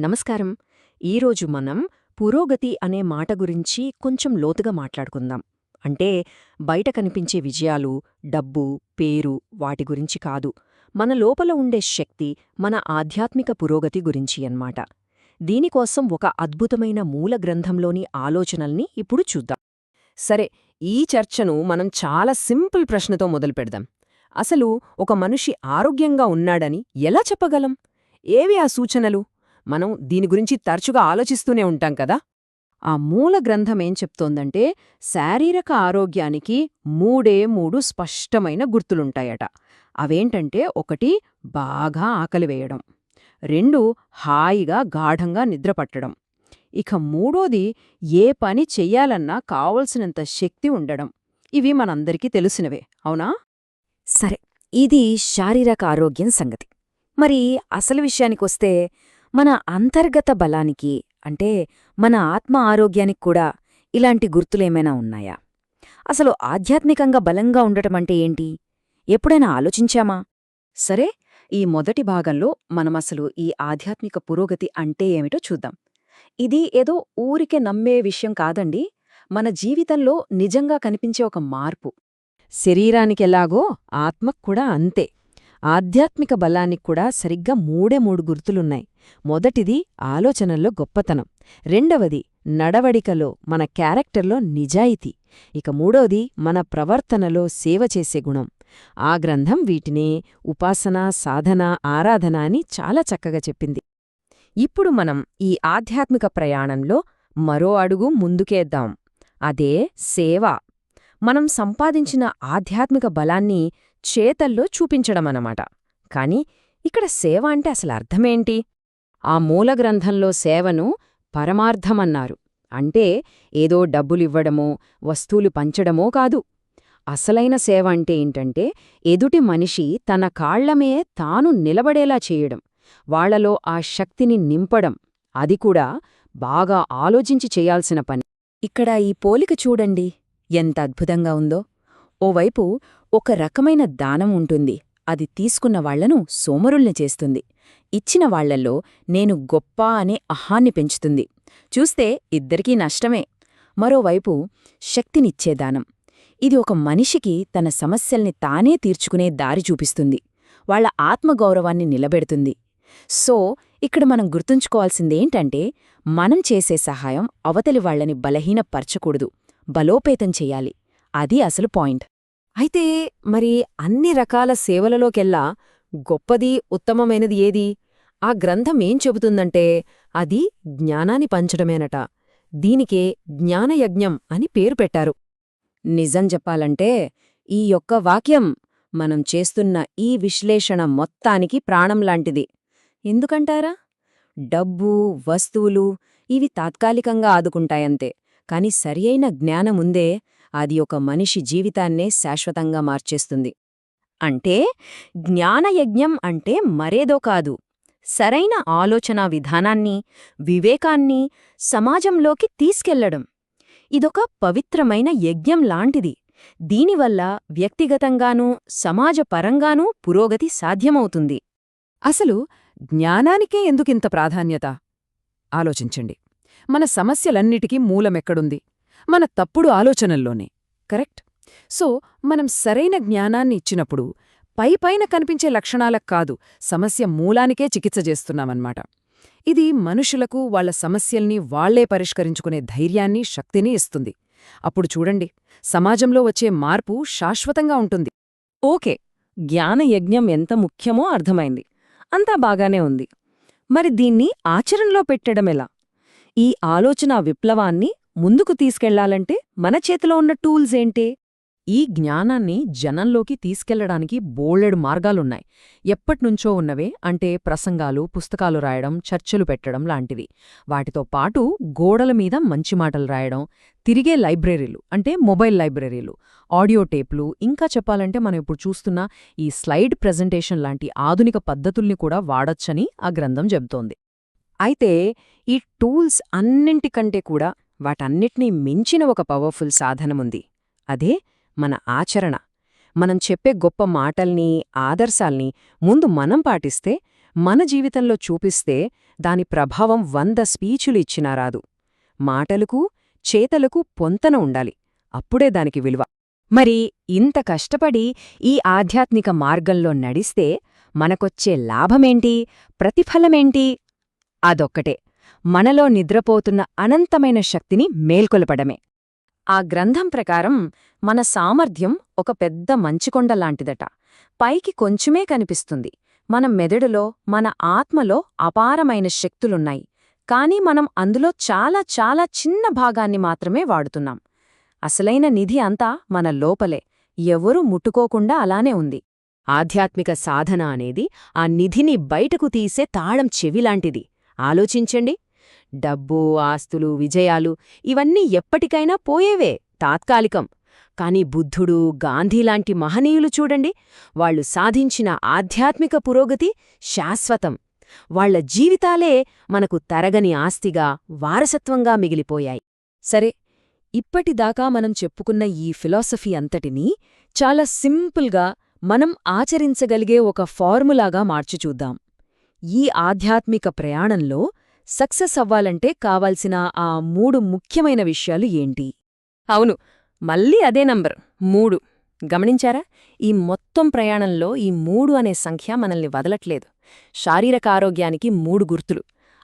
నమస్కారం. ఈరోజు మనం పురోగతి అనే మాట గురించి కొంచెం లోతుగా మాట్లాడుకుందాం. అంటే బయట కనిపించే విజయాలు డబ్బు పేరు వాటి గురించి కాదు. మన లోపల ఉండే శక్తి మన ఆధ్యాత్మిక పురోగతి గురించి అన్నమాట. దీనికోసం ఒక అద్భుతమైన మూల గ్రంథంలోని ఆలోచనల్ని ఇప్పుడు చూద్దాం. సరే ఈ చర్చను మనం చాలా సింపుల్ ప్రశ్నతో మొదలుపెడదాం అసలు ఒక మనిషి ఆరోగ్యంగా ఉన్నాడని ఎలా చెప్పగలం? ఏవి ఆ సూచనలు? మనం దీని గురించి తరచుగా ఆలోచిస్తూనే ఉంటాం కదా? ఆ మూల గ్రంథం ఏం చెప్తోందంటే శారీరక ఆరోగ్యానికి మూడే మూడు స్పష్టమైన గుర్తులుంటాయట. అవేంటంటే ఒకటి బాగా ఆకలి వేయడం. రెండు హాయిగా గాఢంగా నిద్రపట్టడం ఇక మూడోది ఏ పని చెయ్యాలన్నా కావలసినంత శక్తి ఉండడం. ఇవి మనందరికీ తెలిసినవే అవునా? సరే ఇది శారీరక ఆరోగ్యం సంగతి. మరి అసలు విషయానికొస్తే మన అంతర్గత బలానికి అంటే మన ఆత్మ ఆరోగ్యానికి కూడా ఇలాంటి గుర్తులేమైనా ఉన్నాయా? అసలు ఆధ్యాత్మికంగా బలంగా ఉండటమంటే ఏంటి? ఎప్పుడైనా ఆలోచించామా? సరే ఈ మొదటి భాగంలో మనమసలు ఈ ఆధ్యాత్మిక పురోగతి అంటే ఏమిటో చూద్దాం. ఇది ఏదో ఊరికే నమ్మే విషయం కాదండి. మన జీవితంలో నిజంగా కనిపించే ఒక మార్పు. శరీరానికెలాగో ఆత్మక్కూడా అంతే. ఆధ్యాత్మిక బలానికి కూడా సరిగ్గా మూడే మూడు గుర్తులున్నాయి. మొదటిది ఆలోచనల్లో గొప్పతనం. రెండవది నడవడికలో మన క్యారెక్టర్లో నిజాయితీ. ఇక మూడోది మన ప్రవర్తనలో సేవ చేసే గుణం. ఆ గ్రంథం వీటినే ఉపాసన సాధన ఆరాధన అని చాలా చక్కగా చెప్పింది. ఇప్పుడు మనం ఈ ఆధ్యాత్మిక ప్రయాణంలో మరో అడుగు ముందుకేద్దాం. అదే సేవ. మనం సంపాదించిన ఆధ్యాత్మిక బలాన్ని చేతల్లో చూపించడమన్నమాట కాని ఇక్కడ సేవ అంటే అసలు అర్థమేంటి? ఆ మూల గ్రంథంలో సేవను పరమార్థమన్నారు. అంటే ఏదో డబ్బులివ్వడమో వస్తువులు పంచడమో కాదు. అసలైన సేవ అంటే ఏంటంటే ఎదుటి మనిషి తన కాళ్ళమే తాను నిలబడేలా చేయడం వాళ్ళలో ఆ శక్తిని నింపడం. అది కూడా బాగా ఆలోచించి చేయాల్సిన పని. ఇక్కడ ఈ పోలిక చూడండి. ఎంత అద్భుతంగా ఉందో. ఓవైపు ఒక రకమైన దానం ఉంటుంది. అది తీసుకున్న వాళ్ళను సోమరుల్ని చేస్తుంది. ఇచ్చిన వాళ్ళల్లో నేను గొప్ప అనే అహాన్ని పెంచుతుంది. చూస్తే ఇద్దరికీ నష్టమే. మరోవైపు శక్తినిచ్చే దానం. ఇది ఒక మనిషికి తన సమస్యల్ని తానే తీర్చుకునే దారి చూపిస్తుంది. వాళ్ళ ఆత్మగౌరవాన్ని నిలబెడుతుంది. సో ఇక్కడ మనం గుర్తుంచుకోవాల్సిందేంటంటే మనం చేసే సహాయం అవతలి వాళ్ళని బలహీనపరచకూడదు. బలోపేతం చెయ్యాలి అది అసలు పాయింట్. అయితే మరి అన్ని రకాల సేవలలోకెల్లా గొప్పది ఉత్తమమైనది ఏది? ఆ గ్రంథమేం చెబుతుందంటే అది జ్ఞానాన్ని పంచడమేనట. దీనికే జ్ఞానయజ్ఞం అని పేరు పెట్టారు. నిజం చెప్పాలంటే ఈ యొక్క వాక్యం మనం చేస్తున్న ఈ విశ్లేషణ మొత్తానికి ప్రాణంలాంటిది ఎందుకంటారా? డబ్బు వస్తువులు ఇవి తాత్కాలికంగా ఆదుకుంటాయంతే. కాని సరియైన జ్ఞానముందే అది ఒక మనిషి జీవితాన్నే శాశ్వతంగా మార్చేస్తుంది. అంటే జ్ఞానయజ్ఞం అంటే మరేదో కాదు. సరైన ఆలోచనా విధానాన్ని వివేకాన్ని సమాజంలోకి తీసుకెళ్ళడం. ఇదొక పవిత్రమైన యజ్ఞం లాంటిది. దీనివల్ల వ్యక్తిగతంగానూ సమాజపరంగానూ పురోగతి సాధ్యమవుతుంది. అసలు జ్ఞానానికే ఎందుకింత ప్రాధాన్యత? ఆలోచించండి. మన సమస్యలన్నిటికీ మూలమెక్కడుంది? మన తప్పుడు ఆలోచనల్లోనే కరెక్ట్? సో మనం సరైన జ్ఞానాన్ని ఇచ్చినప్పుడు పై పైన కనిపించే లక్షణాలకు కాదు సమస్య మూలానికే చికిత్స చేస్తున్నామన్నమాట. ఇది మనుషులకు వాళ్ళ సమస్యల్ని వాళ్ళే పరిష్కరించుకునే ధైర్యాన్ని శక్తిని ఇస్తుంది. అప్పుడు చూడండి సమాజంలో వచ్చే మార్పు శాశ్వతంగా ఉంటుంది. ఓకే జ్ఞానయజ్ఞం ఎంత ముఖ్యమో అర్థమైంది. అంతా బాగానే ఉంది. మరి దీన్ని ఆచరణలో పెట్టడమెలా? ఈ ఆలోచన విప్లవాన్ని ముందుకు తీసుకెళ్ళాలంటే మన చేతిలో ఉన్న టూల్స్ ఏంటే? ఈ జ్ఞానాన్ని జనంలోకి తీసుకెళ్ళడానికి బోలెడు మార్గాలున్నాయి. ఎప్పట్నుంచో ఉన్నవే అంటే ప్రసంగాలు పుస్తకాలు రాయడం చర్చలు పెట్టడం లాంటివి. వాటితో పాటు గోడల మీద మంచి మాటలు రాయడం తిరిగే లైబ్రరీలు అంటే మొబైల్ లైబ్రరీలు ఆడియో టేప్లు ఇంకా చెప్పాలంటే మనం ఇప్పుడు చూస్తున్న ఈ స్లైడ్ ప్రెజెంటేషన్ లాంటి ఆధునిక పద్ధతుల్ని కూడా వాడొచ్చని ఆ గ్రంథం చెబుతోంది. అయితే ఈ టూల్స్ అన్నింటికంటే కూడా వాటన్నిటినీ మించిన ఒక పవర్ఫుల్ సాధనముంది. అదే మన ఆచరణ. మనం చెప్పే గొప్ప మాటల్ని ఆదర్శాల్ని ముందు మనం పాటిస్తే మన జీవితంలో చూపిస్తే దాని ప్రభావం వంద స్పీచులు ఇచ్చినా రాదు. మాటలకు చేతలకు పొంతన ఉండాలి. అప్పుడే దానికి విలువ. మరి ఇంత కష్టపడి ఈ ఆధ్యాత్మిక మార్గంలో నడిస్తే మనకొచ్చే లాభమేంటి? ప్రతిఫలమేంటి? అదొక్కటే. మనలో నిద్రపోతున్న అనంతమైన శక్తిని మేల్కొలపడమే. ఆ గ్రంథం ప్రకారం మన సామర్థ్యం ఒక పెద్ద మంచుకొండలాంటిదట పైకి కొంచెమే కనిపిస్తుంది. మన మెదడులో మన ఆత్మలో అపారమైన శక్తులున్నాయి. కాని మనం అందులో చాలా చాలా చిన్న భాగాన్ని మాత్రమే వాడుతున్నాం. అసలైన నిధి అంతా మన లోపలే. ఎవరూ ముట్టుకోకుండా అలానే ఉంది. ఆధ్యాత్మిక సాధన అనేది ఆ నిధిని బయటకు తీసే తాళం చెవిలాంటిది ఆలోచించండి. డబ్బు ఆస్తులు విజయాలు ఇవన్నీ ఎప్పటికైనా పోయేవే తాత్కాలికం. కాని బుద్ధుడు గాంధీలాంటి మహనీయులు చూడండి వాళ్ళు సాధించిన ఆధ్యాత్మిక పురోగతి శాశ్వతం. వాళ్ళ జీవితాలే మనకు తరగని ఆస్తిగా వారసత్వంగా మిగిలిపోయాయి. సరే ఇప్పటిదాకా మనం చెప్పుకున్న ఈ ఫిలాసఫీ అంతటినీ చాలా సింపుల్గా మనం ఆచరించగలిగే ఒక ఫార్ములాగా మార్చిచూద్దాం. ఈ ఆధ్యాత్మిక ప్రయాణంలో సక్సెస్ అవ్వాలంటే కావాల్సిన ఆ మూడు ముఖ్యమైన విషయాలు ఏంటి? అవును మళ్ళీ అదే నంబర్ మూడు. గమనించారా? ఈ మొత్తం ప్రయాణంలో ఈ మూడు అనే సంఖ్య మనల్ని వదలట్లేదు. శారీరక ఆరోగ్యానికి మూడు గుర్తులు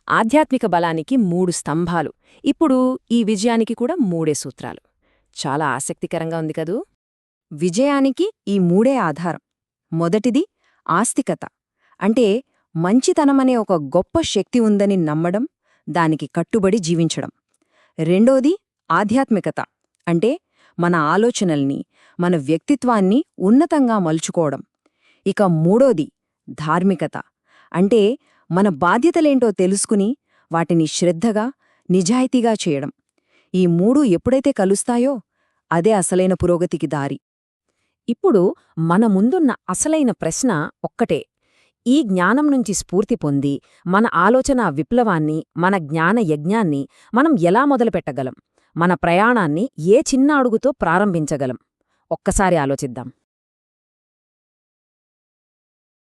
ఆధ్యాత్మిక బలానికి మూడు స్తంభాలు. ఇప్పుడు ఈ విజయానికి కూడా మూడే సూత్రాలు. చాలా ఆసక్తికరంగా ఉంది కదూ? విజయానికి ఈ మూడే ఆధారం. మొదటిది ఆస్తికత. అంటే మంచితనమనే ఒక గొప్ప శక్తి ఉందని నమ్మడం దానికి కట్టుబడి జీవించడం. రెండోది ఆధ్యాత్మికత. అంటే మన ఆలోచనల్ని మన వ్యక్తిత్వాన్ని ఉన్నతంగా మలుచుకోవడం. ఇక మూడోది ధార్మికత. అంటే మన బాధ్యతలేంటో తెలుసుకుని వాటిని శ్రద్ధగా నిజాయితీగా చేయడం. ఈ మూడు ఎప్పుడైతే కలుస్తాయో అదే అసలైన పురోగతికి దారి. ఇప్పుడు మన ముందున్న అసలైన ప్రశ్న ఒక్కటే. ఈ జ్ఞానం నుంచి స్ఫూర్తి పొంది మన ఆలోచన విప్లవాన్ని మన జ్ఞాన యజ్ఞాన్ని మనం ఎలా మొదలుపెట్టగలం? మన ప్రయాణాన్ని ఏ చిన్న అడుగుతో ప్రారంభించగలం? ఒక్కసారి ఆలోచిద్దాం.